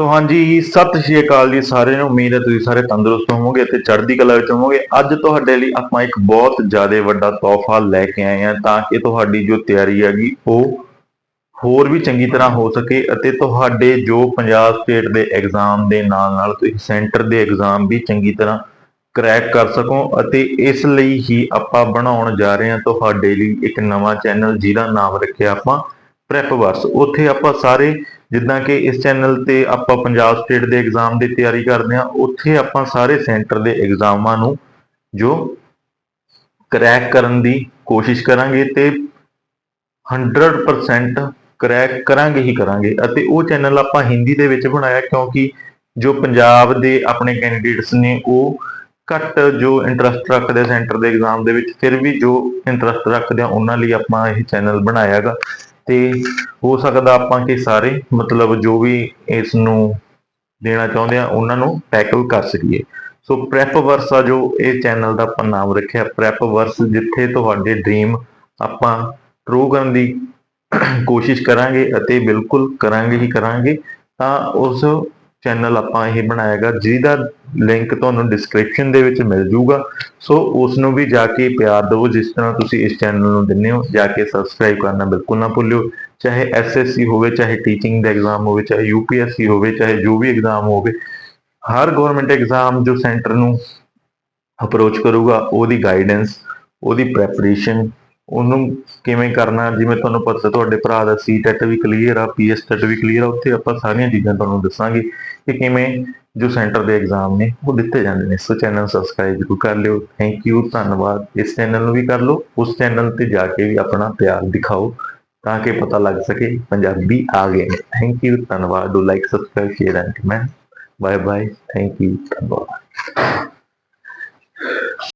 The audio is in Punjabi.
ਸੋ ਹਾਂਜੀ, ਸਤਿ ਸ਼੍ਰੀ ਅਕਾਲ ਜੀ ਸਾਰਿਆਂ ਨੂੰ। ਉਮੀਦ ਹੈ ਤੁਸੀਂ ਸਾਰੇ ਤੰਦਰੁਸਤ ਹੋਵੋਗੇ ਤੇ ਚੜ੍ਹਦੀ ਕਲਾ ਵਿੱਚ ਹੋਵੋਗੇ। ਅੱਜ ਤੁਹਾਡੇ ਲਈ ਆਪਾਂ ਇੱਕ ਬਹੁਤ ਜ਼ਿਆਦਾ ਵੱਡਾ ਤੋਹਫਾ ਲੈ ਕੇ ਆਏ ਹਾਂ ਤਾਂ ਕਿ ਤੁਹਾਡੀ ਜੋ ਤਿਆਰੀ ਹੈਗੀ, ਉਹ ਹੋਰ ਵੀ ਚੰਗੀ ਤਰ੍ਹਾਂ ਹੋ ਸਕੇ ਅਤੇ ਤੁਹਾਡੇ ਜੋ ਪੰਜਾਬ ਸਟੇਟ ਦੇ ਐਗਜ਼ਾਮ ਦੇ ਨਾਲ ਨਾਲ ਤੁਸੀਂ ਸੈਂਟਰ ਦੇ ਐਗਜ਼ਾਮ ਵੀ ਚੰਗੀ ਤਰ੍ਹਾਂ ਕਰੈਕ ਕਰ ਸਕੋ ਅਤੇ ਇਸ ਲਈ ਹੀ ਆਪਾਂ ਬਣਾਉਣ ਜਾ ਰਹੇ ਹਾਂ ਤੁਹਾਡੇ ਲਈ ਇੱਕ ਨਵਾਂ ਚੈਨਲ, ਜਿਹਦਾ ਨਾਮ ਰੱਖਿਆ ਆਪਾਂ ਪ੍ਰੈਪ ਵਰਸ ਉੱਥੇ ਆਪਾਂ ਸਾਰੇ ਜਿੱਦਾਂ ਕਿ ਇਸ ਚੈਨਲ ਤੇ ਆਪਾਂ ਪੰਜਾਬ ਸਟੇਟ ਦੇ ਐਗਜ਼ਾਮ ਦੀ ਤਿਆਰੀ ਕਰਦੇ ਹਾਂ, ਉੱਥੇ ਆਪਾਂ ਸਾਰੇ ਸੈਂਟਰ ਦੇ ਐਗਜ਼ਾਮਾਂ ਨੂੰ ਜੋ ਕਰੈਕ ਕਰਨ ਦੀ ਕੋਸ਼ਿਸ਼ ਕਰਾਂਗੇ ਤੇ 100% ਕਰੈਕ ਕਰਾਂਗੇ ਹੀ ਕਰਾਂਗੇ ਅਤੇ ਉਹ ਚੈਨਲ ਆਪਾਂ ਹਿੰਦੀ ਦੇ ਵਿੱਚ ਬਣਾਇਆ ਕਿਉਂਕਿ ਜੋ ਪੰਜਾਬ ਦੇ ਆਪਣੇ ਕੈਂਡੀਡੇਟਸ ਨੇ, ਉਹ ਘੱਟ ਜੋ ਇੰਟਰਸਟ ਰੱਖਦੇ ਸੈਂਟਰ ਦੇ ਐਗਜ਼ਾਮ ਦੇ ਵਿੱਚ, ਫਿਰ ਵੀ ਜੋ ਇੰਟਰਸਟ ਰੱਖਦੇ ਆ, ਉਹਨਾਂ ਲਈ ਆਪਾਂ ਇਹ ਚੈਨਲ ਬਣਾਇਆਗਾ ਤੇ ਹੋ ਸਕਦਾ ਆਪਾਂ ਕਿ ਸਾਰੇ, ਮਤਲਬ ਜੋ ਵੀ ਇਸ ਨੂੰ ਦੇਣਾ ਚਾਹੁੰਦੇ ਆ, ਉਹਨਾਂ ਨੂੰ ਟੈਕਲ ਕਰ ਸਕੀਏ। ਸੋ ਪ੍ਰੈਪ ਵਰਸ ਆ ਜੋ ਇਹ ਚੈਨਲ ਦਾ ਆਪਾਂ ਨਾਮ ਰੱਖਿਆ। ਪ੍ਰੈਪ ਵਰਸ ਜਿੱਥੇ ਤੁਹਾਡੇ ਡ੍ਰੀਮ ਆਪਾਂ ਟਰੂ ਕਰਨ ਦੀ ਕੋਸ਼ਿਸ਼ ਕਰਾਂਗੇ ਅਤੇ ਬਿਲਕੁਲ ਕਰਾਂਗੇ ਹੀ ਕਰਾਂਗੇ, ਤਾਂ ਉਸ ਚੈਨਲ ਆਪਾਂ ਇਹ ਬਣਾਇਆਗਾ ਜਿਹਦਾ ਲਿੰਕ ਤੁਹਾਨੂੰ ਡਿਸਕ੍ਰਿਪਸ਼ਨ ਦੇ ਵਿੱਚ ਮਿਲ ਜੂਗਾ। ਸੋ ਉਸ ਨੂੰ ਵੀ ਜਾ ਕੇ ਪਿਆਰ ਦਿਓ ਜਿਸ ਤਰ੍ਹਾਂ ਤੁਸੀਂ ਇਸ ਚੈਨਲ ਨੂੰ ਦਿੰਦੇ ਹੋ, ਜਾ ਕੇ ਸਬਸਕ੍ਰਾਈਬ ਕਰਨਾ ਬਿਲਕੁਲ ਨਾ ਭੁੱਲਿਓ। ਚਾਹੇ ਐਸਐਸਸੀ ਹੋਵੇ, ਚਾਹੇ ਟੀਚਿੰਗ ਦਾ ਐਗਜ਼ਾਮ ਹੋਵੇ, ਚਾਹੇ ਯੂਪੀਐਸਸੀ ਹੋਵੇ, ਚਾਹੇ ਜੋ ਵੀ ਐਗਜ਼ਾਮ ਹੋਵੇ, ਹਰ ਗਵਰਨਮੈਂਟ ਐਗਜ਼ਾਮ ਜੋ ਸੈਂਟਰ ਨੂੰ ਅਪਰੋਚ ਕਰੂਗਾ, ਉਹਦੀ ਗਾਈਡੈਂਸ ਉਹਦੀ ਪ੍ਰੈਪਰੇਸ਼ਨ ਉਹਨੂੰ ਕਿਵੇਂ ਕਰਨਾ, ਜਿਵੇਂ ਤੁਹਾਨੂੰ ਪਤਾ, ਤੁਹਾਡੇ ਭਰਾ ਦਾ ਸੀ ਟੈਟ ਵੀ ਕਲੀਅਰ ਆ ਪੀਐਸ ਟੈਟ ਵੀ ਕਲੀਅਰ ਆ, ਉੱਥੇ ਆਪਾਂ ਸਾਰੀਆਂ ਚੀਜ਼ਾਂ ਤੁਹਾਨੂੰ ਦੱਸਾਂਗੇ। ਕਿ ਕਿਵੇਂ ਜੋ ਸੈਂਟਰ ਦੇ ਐਗਜ਼ਾਮ ਨੇ, ਉਹ ਦਿੱਤੇ ਜਾਂਦੇ ਨੇ। ਸੋ ਚੈਨਲ ਸਬਸਕ੍ਰਾਈਬ ਜ਼ਰੂਰ ਕਰ ਲਿਓ। ਥੈਂਕ ਯੂ ਧੰਨਵਾਦ। ਇਸ ਚੈਨਲ ਨੂੰ ਵੀ ਕਰ ਲਓ। ਉਸ ਚੈਨਲ ਤੇ ਜਾ ਕੇ ਵੀ ਆਪਣਾ ਪਿਆਰ ਦਿਖਾਓ, ਤਾਂ ਕਿ ਪਤਾ ਲੱਗ ਸਕੇ ਪੰਜਾਬੀ ਆ ਗਏ ਨੇ। ਥੈਂਕ ਯੂ ਧੰਨਵਾਦ। Do like subscribe share and comment bye bye thank you ਧੰਨਵਾਦ।